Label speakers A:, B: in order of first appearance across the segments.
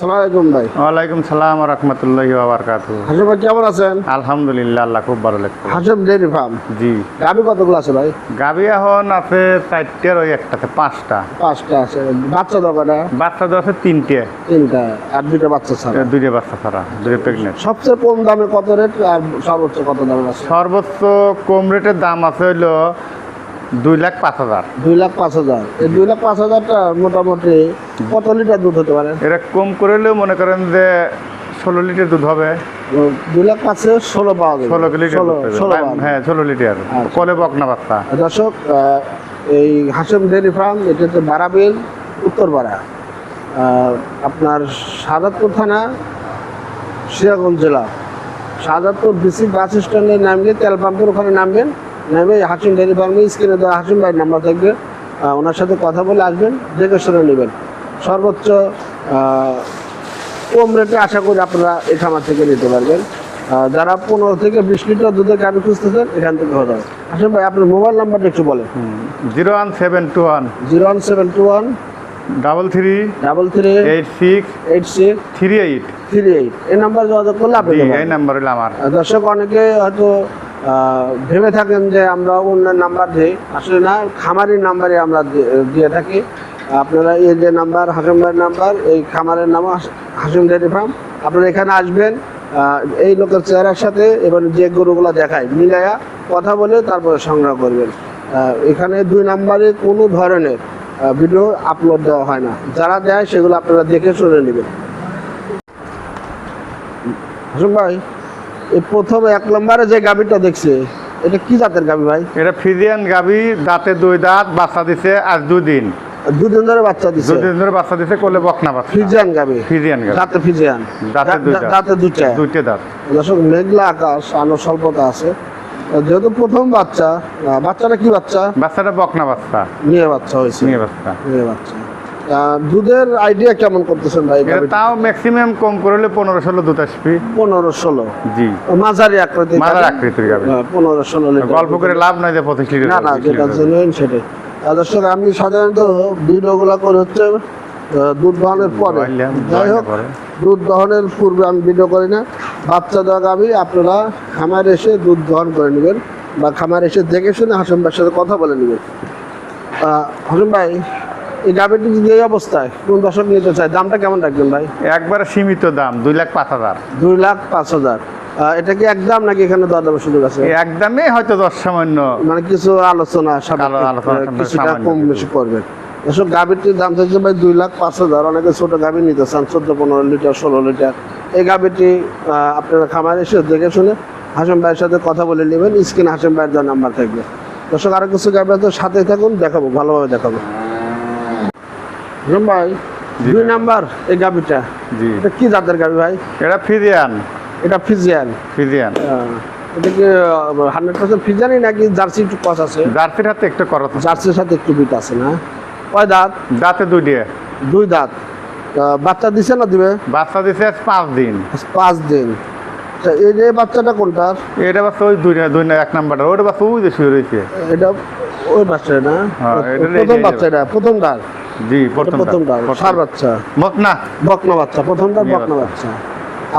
A: ভাই।
B: ওয়ালাইকুম সালাম রহমতুল্লাহি বাবরকাতু
A: হাসিম ভাই কেমন আছেন?
B: আলহামদুলিল্লাহ আল্লাহ খুব ভালো লাগছে
A: হাসিম ডেয়ারি ফার্ম?
B: জি।
A: গাবি কতগুলো আছে ভাই?
B: গাবি এখন আছে চারটের ওই একটাতে পাঁচটা।
A: পাঁচটা আছে। বাচ্চা
B: বাচ্চা আছে তিনটে।
A: তিনটা আর দুইটা বাচ্চা ছাড়া?
B: দুইটা বাচ্চা ছাড়া দুইটা প্রেগনেন্ট
A: সবচেয়ে কম দামে কত রেট আর সর্বোচ্চ কত দামে আছে?
B: সর্বোচ্চ কম রেটের দাম আছে হইল দুই লাখ পাঁচ হাজার।
A: দুই লাখ পাঁচ হাজার। এই দুই লাখ পাঁচ হাজারটা মোটামুটি কত লিটার দুধ হতে পারে?
B: এটা কম করলেও মনে করেন যে ষোলো লিটার দুধ হবে।
A: দুই লাখ পাঁচে ষোলো পাওয়া যাবে।
B: ষোলো লিটার
A: পাওয়া
B: হ্যাঁ ষোলো লিটার।
A: আচ্ছা।
B: কলে বকনা বাচ্চা
A: দর্শক এই হাসিম ডেয়ারি ফার্ম এটা হচ্ছে বারাবিল উত্তরপাড়া। আপনার সাদাতপুর থানা সিরাজগঞ্জ জেলা। সাদাতপুর ডিসি বাস স্ট্যান্ডে নামলে তেল পাম্পের ওখানে নামবেন। নামে হাসিম ডেয়ারি ফার্মে স্ক্রিনে দেওয়া হাসিম ভাইয়ের নাম্বার থাকবে। ওনার সাথে কথা বলে আসবেন দেখে শুনে নেবেন। সর্বোচ্চ কম রেটে আশা করি আপনারা এই খামার থেকে নিতে পারবেন। যারা পনেরো থেকে বিশ লিটার দুধের গাড়ি খুঁজতেছেন এখান থেকে হতে হবে। আসলে ভাই আপনার মোবাইল নাম্বারটা একটু বলেন।
B: Zero one seven two one.
A: Zero one seven two one.
B: Double three.
A: Double three.
B: Eight six.
A: Eight six.
B: Three eight.
A: Three eight. এই নাম্বার যোগাযোগ করলে আপনি
B: এই নাম্বার হলো আমার।
A: দর্শক অনেকে হয়তো ভেবে থাকেন যে আমরা অন্য নাম্বার দিই। আসলে না, খামারের নাম্বারে আমরা দিয়ে থাকি। আপনারা এই যে নাম্বার হাসিম ভাইয়ের নাম্বার এই খামারের নাম হাস- হাসিম ডেয়ারি ফার্ম আপনারা এখানে আসবেন এই লোকের চেহারার সাথে এবার যে গরুগুলো দেখায়, মিলাইয়া কথা বলে তারপরে সংগ্রহ করবেন। এখানে দুই নাম্বারে কোনো ধরনের ভিডিও আপলোড দেওয়া হয় না। যারা দেয়, সেগুলো আপনারা দেখে শুনে নেবেন। হাসিম ভাই এই প্রথম এক নম্বরে যে গাভীটা দেখছে এটা কি জাতের গাভী ভাই?
B: এটা ফিজিয়ান গাবি দাঁতে দুই দাঁত বাচ্চা দিছে আজ
A: দুদিন। ধরে বাচ্চা দিছে?
B: দুই দিন ধরে বাচ্চা দিছে কোলে বকনা বাচ্চা।
A: ফিজিয়ান গাভী?
B: ফিজিয়ান গাবি
A: দাঁতে ফিজিয়ান
B: দাঁতে দুই
A: দা-
B: দাঁত।
A: দাঁতে দুইটা?
B: দুইটে দাঁত।
A: দর্শক মেঘলা আকাশ আলো স্বল্পতা আছে। যেহেতু প্রথম বাচ্চা বাচ্চাটা কি বাচ্চা?
B: বাচ্চাটা বকনা বাচ্চা।
A: নিয়ে বাচ্চা হয়েছে।
B: নিয়ে বাচ্চা।
A: নিয়ে বাচ্চা। দুধের আইডিয়া কেমন করতেছেন ভাই
B: এটা তাও ম্যাক্সিমাম কম করলে পনেরো ষোলো দুধ আসবি।
A: পনেরো ষোলো।
B: জি।
A: মাঝারি আকৃতি
B: মাদার আকৃতির গাবি
A: পনেরো ষোলো
B: গল্প করে লাভ নাই যে পঁচিশ লিটার
A: না না যেটা জেনুইন সেটাই। দর্শক আমি সাধারণত ভিডিওগুলো করে হচ্ছে দুধ দহনের পরে। যাই হোক দুধ দহনের পূর্বে আমি ভিডিও করি না। বাচ্চা দেওয়া আমি আপনারা খামার এসে দুধ দহন করে নেবেন বা খামার এসে দেখে শুনে হাসিম ভাইয়ের সাথে কথা বলে নেবেন। আহ, ভাই এই গাবিটি যদি এই অবস্থায় কোন দর্শক নিতে চায় দামটা কেমন রাখবেন ভাই?
B: একবারে সীমিত দাম দুই লাখ পাঁচ হাজার।
A: দুই লাখ পাঁচ হাজার। এটা কি একদম নাকি এখানে দরদামের সুযোগ আছে?
B: একদমই হয়তো দশ সামান্য।
A: মানে কিছু আলোচনা কিছুটা কম বেশি করবেন। এসব গাভীটির দাম থাকছে ভাই দুই লাখ পাঁচ হাজার। অনেকে ছোট গাভী নিতে চান চোদ্দ পনেরো লিটার ষোলো লিটার। এই গাভীটি আপনারা খামার এসে দেখে শুনে হাসেম ভাইয়ের সাথে কথা বলে নেবেন। স্ক্রিনে হাসেম ভাইয়ের দেওয়ার নাম্বার থাকবে। দর্শক আরও কিছু গাভী সাথে থাকুন দেখাবো ভালোভাবে দেখাবো। ভাই দুই নাম্বার এই গাভীটা।
B: জি।
A: এটা কি জাতের গাভী ভাই?
B: এটা ফিজিয়ান।
A: এটা ফিজিয়ান।
B: ফিজিয়ান।
A: এটা কি হান্ড্রেড পার্সেন্ট ফিজিয়ানই নাকি জার্সি একটু কস আছে?
B: জার্সির হাতে একটু করত।
A: জার্সির সাথে একটু বিট আছে না? কয় দাঁত?
B: দাঁতে দুই দিয়ে।
A: দুই দাঁত। বাচ্চা দিছে না দিবে?
B: বাচ্চা দিছে পাঁচ দিন।
A: পাঁচ দিন। তা এই যে বাচ্চাটা কোনটার?
B: এটা বাচ্চা ওই দুই দুই না এক নাম্বারটা। ওটা বাচ্চা ওই যে শুয়ে রয়েছে।
A: এটা ওই বাচ্চা না?
B: হ্যাঁ,
A: প্রথম
B: এই-
A: প্রথম দাঁত
B: জি
A: এটা
B: প্রথম
A: প্রথম দাঁত সার বাচ্চা।
B: না
A: বকনা বাচ্চা প্রথম দাঁত বকনা বাচ্চা।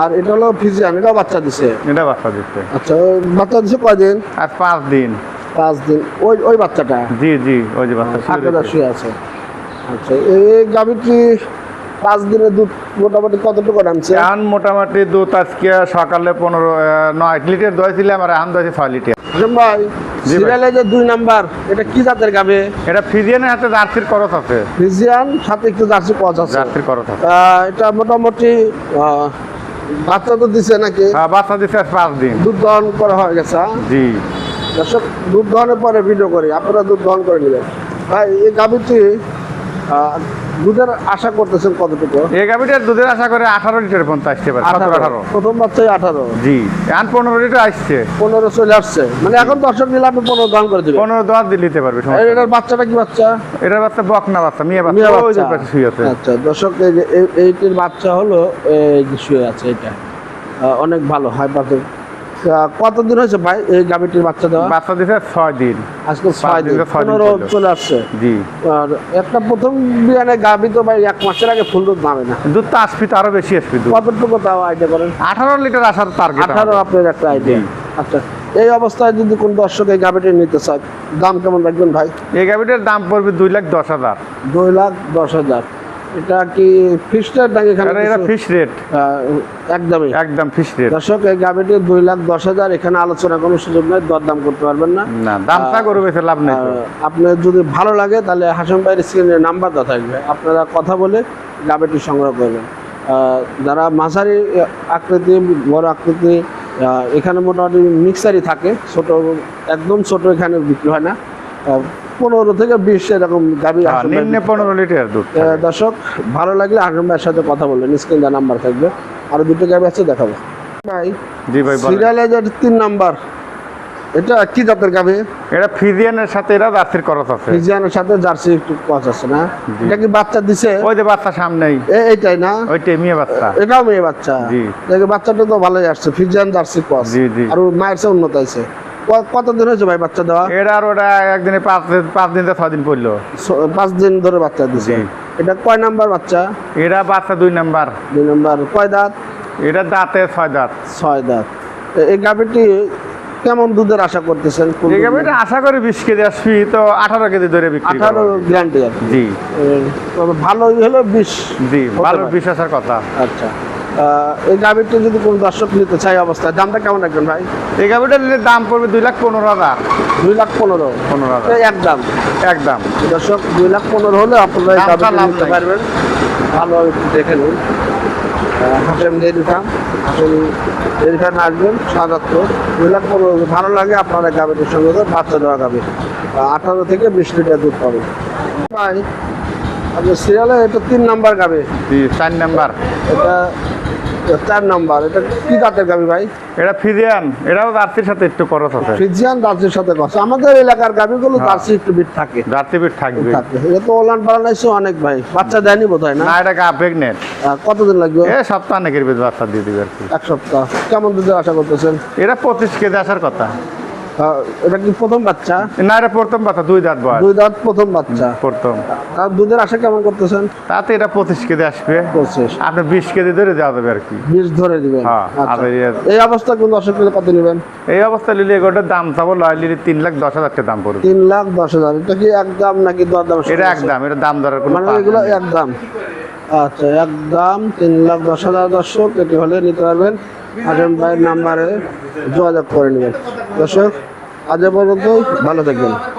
A: আর এটা হলো ফিজিয়ান এটাও বাচ্চা দিছে।
B: এটা বাচ্চা দিচ্ছে
A: আচ্ছা বাচ্চা দিছে কয়দিন?
B: আজ পাঁচ দিন।
A: পাঁচ দিন। ওই ওই বাচ্চাটা?
B: জি জি ওই যে বাচ্চা শুয়ে
A: আছে। আচ্ছা এই গাভীটি পাঁচ দিনের দুধ মোটামুটি কতটুকু নামছে?
B: এখন মোটামুটি দুধ আজকে সকালে পনেরো নয় দোয়া দোয়াইছিলাম আর এখন দোয়াইছি ছয় লিটার।
A: ভাই। সিরিয়ালে যে দুই নাম্বার এটা কি জাতের গাবে?
B: এটা ফিজিয়ানের হাতে জার্সির করত আছে।
A: ফিজিয়ান সাথে একটু জার্সি পচ আছে।
B: জার্সির করত আছে।
A: এটা মোটামুটি বাচ্চা তো দিছে নাকি?
B: হ্যাঁ, বাচ্চা দিছে পাঁচ দিন।
A: দুধ দহন করা হয়ে গেছে?
B: জি।
A: দর্শক দুধ দহনের পরে ভিডিও করি। আপনারা দুধ দহন করে নেবেন। ভাই এই আহ, দুধের আশা করতেছেন কতটুকু?
B: এই গাভিটার দুধের আশা করে আঠারো লিটার পর্যন্ত আসতে পারে আঠারো।
A: প্রথম বাচ্চায় আঠারো।
B: জি এখন পনেরো লিটার আসছে।
A: পনেরো চলে আসছে। মানে এখন দর্শক নিলে আপনি পনেরো দহন করে দিবেন।
B: পনেরো দশ দিন নিতে পারবে।
A: এটার বাচ্চাটা কি বাচ্চা?
B: এটার বাচ্চা বকনা বাচ্চা মেয়ে বাচ্চা
A: মেয়ে
B: ওই যে
A: বাচ্চা।
B: পাশে শুয়ে আছে।
A: আচ্ছা দর্শক এই যে এইটির বাচ্চা হলো এই শুয়ে আছে এটা অনেক ভালো হাই আহ, কতদিন হয়েছে ভাই এই গাভিটির বাচ্চা দেওয়া?
B: বাচ্চা দিছে ছয় দিন।
A: আজকে ছয় দিন
B: দিন, ছয় দিন
A: পনেরো চলে আসছে।
B: জি।
A: আর একটা প্রথম বিয়ানে গাভি তো ভাই এক মাসের আগে ফুল দুধ নামে না।
B: দুধ তো আসবি তো আরও বেশি আসবি দুধ।
A: কতটুকু তাও আইডিয়া করেন?
B: আঠারো লিটার আসার টার্গেট
A: আঠারো আপনার একটা আইডিয়া আচ্ছা এই অবস্থায় যদি কোন দর্শক এই গাভিটি নিতে চায় দাম কেমন রাখবেন ভাই?
B: এই গাভিটার দাম পড়বে দুই লাখ দশ হাজার।
A: দুই লাখ দশ হাজার। এটা কি ফিক্সড নাকি এখানে কিছু-
B: ফিক্স রেট
A: একদমই।
B: একদম ফিক্স রেট
A: দর্শক এই গাভিটি দুই লাখ দশ হাজার এখানে আলোচনা কোনো সুযোগ নাই দরদাম করতে পারবেন না।
B: না দামটা গরু বেশি লাভ নেই।
A: আপনার যদি ভালো লাগে তাহলে হাসান ভাইয়ের স্ক্রিনে নাম্বার দেওয়া থাকবে। আপনারা কথা বলে গাভিটি সংগ্রহ করবেন। যারা মাঝারি আকৃতি বড় আকৃতি এখানে মোটামুটি মিক্সারই থাকে। ছোট একদম ছোট এখানে বিক্রি হয় না। পনেরো থেকে বিশ এরকম গাভি
B: হ্যাঁ, নিম্নে পনেরো লিটার দুধ
A: দর্শক ভালো লাগলে হাসান ভাইয়ের সাথে কথা বলবেন। স্ক্রিন দেওয়া নাম্বার থাকবে। আরও দুটো গাভি আছে দেখাবো। ভাই
B: জি ভাই বলেন।
A: তিন নাম্বার। এটা কি জাতের গাভি?
B: এটা ফিজিয়ানের সাথে এরা জার্সির খরচ আছে।
A: ফিজিয়ানের সাথে জার্সি একটু কচ আছে না? এটা কি বাচ্চা দিছে?
B: ওই যে বাচ্চা সামনেই।
A: এ- এইটাই না?
B: ওইটাই মেয়ে বাচ্চা।
A: এটাও মেয়ে বাচ্চা।
B: জি।
A: দেখে বাচ্চাটা তো ভালোই আসছে। ফিজিয়ান জার্সি কচ
B: জি, জি।
A: আর মায়ের চেয়ে উন্নত আছে কতদিন হয়েছে ভাই বাচ্চা দেওয়া?
B: এটা আর ওটা একদিনে পাঁচ দিন- পাঁচ দিন ছয় দিন পড়ল।
A: পাঁচ দিন ধরে বাচ্চা দিছে। এটা কয় নাম্বার বাচ্চা?
B: এটা বাচ্চা দুই নাম্বার।
A: দুই নাম্বার। কয় দাঁত?
B: এটা দাঁতে ছয় দাঁত।
A: ছয় দাঁত। এই গাভিটি কেমন দুধের আশা করতেছেন?
B: এই? গাভিটা আশা করি বিশ কেজি আসবি তো আঠারো কেজি ধরে বিক্রি
A: আঠারো। গ্যারান্টি
B: জি।
A: তবে ভালো হলো বিশ।
B: জি ভালো। বিশ আসার কথা।
A: আচ্ছা। এই গাভিটি যদি কোনো দর্শক নিতে চাই অবস্থায় দামটা কেমন রাখবেন ভাই?
B: এই গাভিটা নিলে দাম পড়বে দুই লাখ পনেরো হাজার।
A: দুই লাখ পনেরো।
B: পনেরো হাজার।
A: এই এক দাম।
B: একদম
A: দর্শক দুই লাখ পনেরো হলে আপনারা এই নিতে পারবেন। ভালো দেখে নিন। হাসেম ফার্ম হাসেম ডেয়ারি আসবেন সাজাত্তর দুই লাখ পনেরো ভালো লাগে আপনারা গাভিটির সঙ্গে বাচ্চা দেওয়া গাভি আঠারো থেকে বিশ লিটার দুধ পাবেন। ভাই আপনার সিরিয়ালে এটা তিন নাম্বার
B: জি চার নাম্বার।
A: এটা চার নাম্বার এটা কি জাতের গাভি ভাই?
B: এটা ফিজিয়ান এটাও জার্সির সাথে একটু খরচ আছে।
A: ফ্রিজিয়ান জার্সির সাথে কথা আমাদের এলাকার গাভিগুলো জার্সি একটু বিট থাকে।
B: জার্সি বিট থাকবে।
A: থাকে। এটা তো ওলান পালানাইছে অনেক ভাই। বাচ্চা দেয়নি বোধহয় না?
B: না এটা গা প্রেগনেন্ট
A: কতদিন লাগবে?
B: এ সপ্তাহ নাকি বাচ্চা দিয়ে দিবে আর কি।
A: এক সপ্তাহ। কেমন দুধের আশা করতেছেন?
B: এটা পঁচিশ কেজি আসার কথা।
A: এটা কি প্রথম বাচ্চা?
B: না এটা প্রথম বাচ্চা দুই দাঁত বয়স।
A: দুই দাঁত প্রথম বাচ্চা।
B: প্রথম।
A: তার দুধের আশা কেমন করতেছেন?
B: তাতে এটা পঁচিশ কেজি আসবে।
A: পঁচিশ।
B: আপনি বিশ কেজি ধরে দেওয়া যাবে আর কি।
A: বিশ ধরে দিবেন।
B: হ্যাঁ,
A: আচ্ছা।
B: এই-
A: অবস্থা কোন দর্শক মিলে কত নেবেন?
B: এই অবস্থা লিলে এগুলোর দাম চাবো লিলে তিন লাখ দশ হাজার টাকা দাম পড়বে।
A: তিন লাখ দশ হাজার। এটা কি একদম নাকি দর দাম?
B: এটা একদম এটা দাম দরের কোনো
A: মানে এগুলো। একদম আচ্ছা একদম তিন লাখ দশ হাজার দর্শক এটি হলে নিতে পারবেন। আজম ভাইয়ের নাম্বারে যোগাযোগ করে নেবেন। দর্শক আজ পর্যন্ত ভালো থাকবেন।